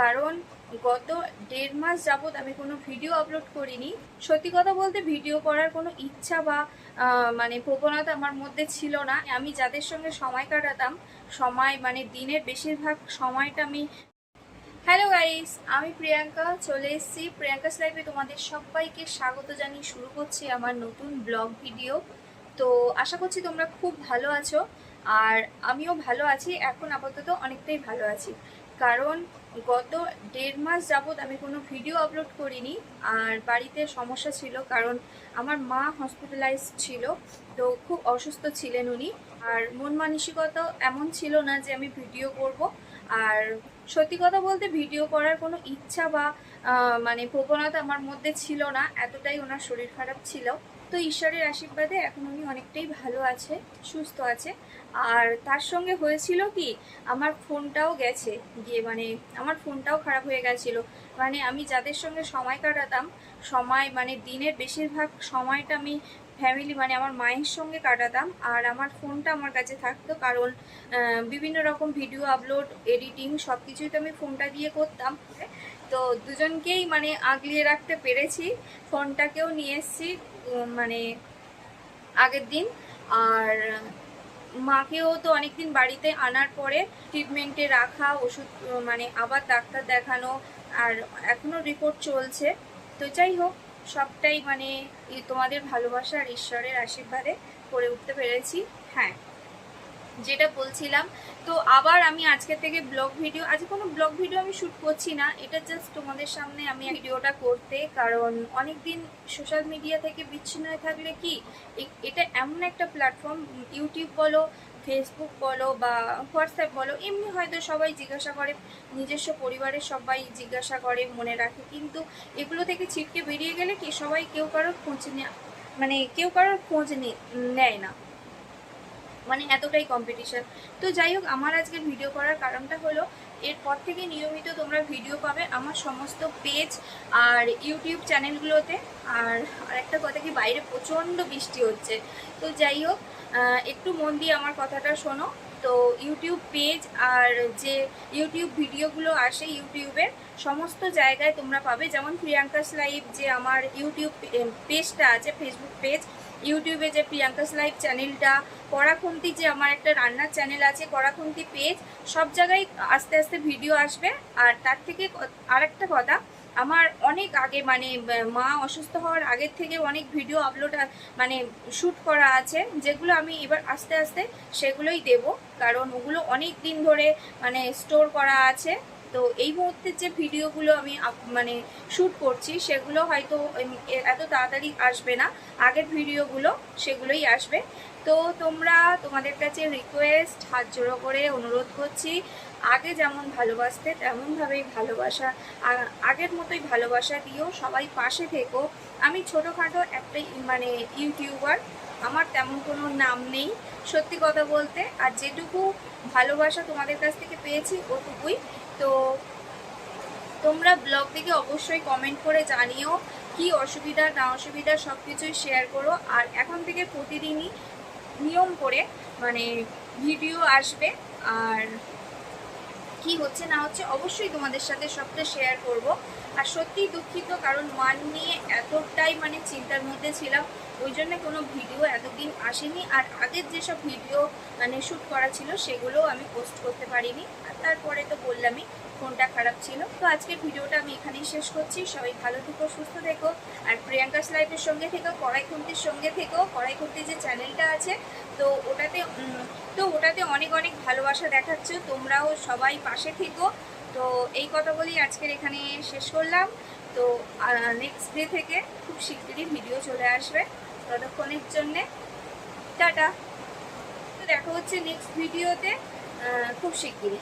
কারণ গত দেড় মাস যাবৎ আমি কোনো ভিডিও আপলোড করিনি। সত্যি কথা বলতে ভিডিও করার কোনো ইচ্ছা বা মানে প্রবণতা আমার মধ্যে ছিল না। আমি যাদের সঙ্গে সময় কাটাতাম, সময় মানে দিনের বেশিরভাগ সময়টা আমি হ্যালো গাইস আমি প্রিয়াঙ্কা, চলে এসেছি প্রিয়াঙ্কাস লাইফে তোমাদের সবাইকে স্বাগত জানিয়ে শুরু করছি আমার নতুন ব্লগ ভিডিও তো আশা করছি তোমরা খুব ভালো আছো। আর আমিও ভালো আছি, এখন আপাতত অনেকটাই ভালো আছি। কারণ গত দেড় মাস যাবৎ আমি কোনো ভিডিও আপলোড করিনি, আর বাড়িতে সমস্যা ছিল কারণ আমার মা হসপিটালাইজ ছিল, তো খুব অসুস্থ ছিলেন উনি। আর মন মানসিকতা এমন ছিল না যে আমি ভিডিও করব। আর সত্যি কথা বলতে ভিডিও করার কোনো ইচ্ছা বা মানে প্রবণতা আমার মধ্যে ছিল না, এতটাই ওনার শরীর খারাপ ছিল। তো ঈশ্বরের আশীর্বাদে এখন উনি অনেকটাই ভালো আছে, সুস্থ আছে। আর তার সঙ্গে হয়েছিল কি, আমার ফোনটাও গেছে, গিয়ে মানে আমার ফোনটাও খারাপ হয়ে গেছিল। মানে আমি যাদের সঙ্গে সময় কাটাতাম, সময় মানে দিনের বেশিরভাগ সময়টা আমি ফ্যামিলি মানে আমার মায়ের সঙ্গে কাটাতাম আর আমার ফোনটা আমার কাছে থাকতো কারণ বিভিন্ন রকম ভিডিও আপলোড এডিটিং সব কিছুই তো আমি ফোনটা দিয়ে করতাম। তো দুজনকেই মানে আগলিয়ে রাখতে পেরেছি। ফোনটাকেও নিয়ে এসেছি মানে আগের দিন। আর মাকেও তো অনেকদিন বাড়িতে আনার পরে ট্রিটমেন্টে রাখা, ওষুধ মানে আবার ডাক্তার দেখানো আর এখনও রিপোর্ট চলছে। তো যাই হোক সবটাই মানে তোমাদের ভালোবাসা আর ঈশ্বরের আশীর্বাদে করে উঠতে পেরেছি। হ্যাঁ যেটা বলছিলাম। তো আবার আমি আজকে থেকে ব্লগ ভিডিও, আজ কোনো ব্লগ ভিডিও আমি শ্যুট করছি না। এটা জাস্ট তোমাদের সামনে আমি ভিডিওটা করতে, কারণ অনেক দিন সোশ্যাল মিডিয়া থেকে বিচ্ছিন্ন হয়ে থাকলে কি এটা এমন একটা প্ল্যাটফর্ম ইউটিউব বলো ফেসবুক বলো বা হোয়াটসঅ্যাপ বলো, এমনি হয়তো সবাই জিজ্ঞাসা করে, নিজস্ব পরিবারের সবাই জিজ্ঞাসা করে, মনে রাখে। কিন্তু এগুলো থেকে ছিটকে বেরিয়ে গেলে কি সবাই কেউ কারোর খোঁজ মানে কেউ কারোর খোঁজ নেয় না। মানে এতটাই কম্পিটিশন তো যাই হোক, আমার আজকের ভিডিও করার কারণটা হলো এরপর থেকে নিয়মিত তোমরা ভিডিও পাবে আমার সমস্ত পেজ আর ইউটিউব চ্যানেলগুলোতে আর আরেকটা কথা কি, বাইরে প্রচণ্ড বৃষ্টি হচ্ছে। তো যাই হোক একটু মন দিয়ে আমার কথাটা শোনো। তো ইউটিউব পেজ আর যে ইউটিউব ভিডিওগুলো আসে ইউটিউবের সমস্ত জায়গায় তোমরা পাবে। যেমন প্রিয়াঙ্কাস লাইভ যে আমার ইউটিউব পেজটা আছে ফেসবুক পেজ ইউটিউবে যে প্রিয়াঙ্কাস লাইভ চ্যানেলটা, কড়াখুন্তি যে আমার একটা রান্নার চ্যানেল আছে, কড়াখুন্তি পেজ, সব জায়গায় আস্তে আস্তে ভিডিও আসবে। আর তার থেকে আরেকটা কথা, আমার অনেক আগে মানে মা অসুস্থ হওয়ার আগের থেকে অনেক ভিডিও আপলোড মানে শ্যুট করা আছে, যেগুলো আমি এবার আস্তে আস্তে সেগুলোই দেব। কারণ ওগুলো অনেক দিন ধরে মানে স্টোর করা আছে। তো এই মুহূর্তে যে ভিডিওগুলো আমি মানে শ্যুট করছি, সেগুলো হয়তো এত তাড়াতাড়ি আসবে না। আগের ভিডিওগুলো সেগুলোই আসবে। তো তোমরা তোমাদের কাছে রিকোয়েস্ট হাত জোড়ো করে অনুরোধ করছি, আগে যেমন ভালোবাসতে তেমনভাবেই ভালোবাসা আগের মতোই ভালোবাসা দিও। সবাই পাশে থেকো। আমি ছোটোখাটো একটা মানে ইউটিউবার, আমার তেমন কোনো নাম নেই। সত্যি কথা বলতে, আর যেটুকু ভালোবাসা তোমাদের কাছ থেকে পেয়েছি, ওটুকুই। তো তোমরা ব্লগ থেকে অবশ্যই কমেন্ট করে জানিও কি অসুবিধা, না অসুবিধা সব কিছুই শেয়ার করো। আর এখন থেকে প্রতিদিনই নিয়ম করে মানে ভিডিও আসবে। আর কি হচ্ছে না হচ্ছে অবশ্যই তোমাদের সাথে সবটা শেয়ার করব। আর সত্যিই দুঃখিত, কারণ মান নিয়ে এতটাই মানে চিন্তার মধ্যে ছিলাম, ওই জন্য কোনো ভিডিও এতদিন আসেনি। আর আগের যেসব ভিডিও মানে শ্যুট করা ছিল সেগুলো আমি পোস্ট করতে পারিনি। আর তারপরে তো বললামই ফোনটা খারাপ ছিল। তো আজকের ভিডিওটা আমি এখানেই শেষ করছি। সবাই ভালো থেকো, সুস্থ থেকো। আর প্রিয়াঙ্কাস লাইফের সঙ্গে থেকো কড়াই খুন্তির সঙ্গে থেকো। কড়াই খুন্তির যে চ্যানেলটা আছে তো ওটাতে তো ওটাতে অনেক অনেক ভালোবাসা দেখাচ্ছ। তোমরাও সবাই পাশে থেকো। তো এই কথা বলেই আজকের এখানে শেষ করলাম। তো নেক্সট ডে থেকে খুব শিগগিরই ভিডিও চলে আসবে ততক্ষণের জন্যে। টাটা। তো দেখা হচ্ছে নেক্সট ভিডিওতে খুব শিগগিরই।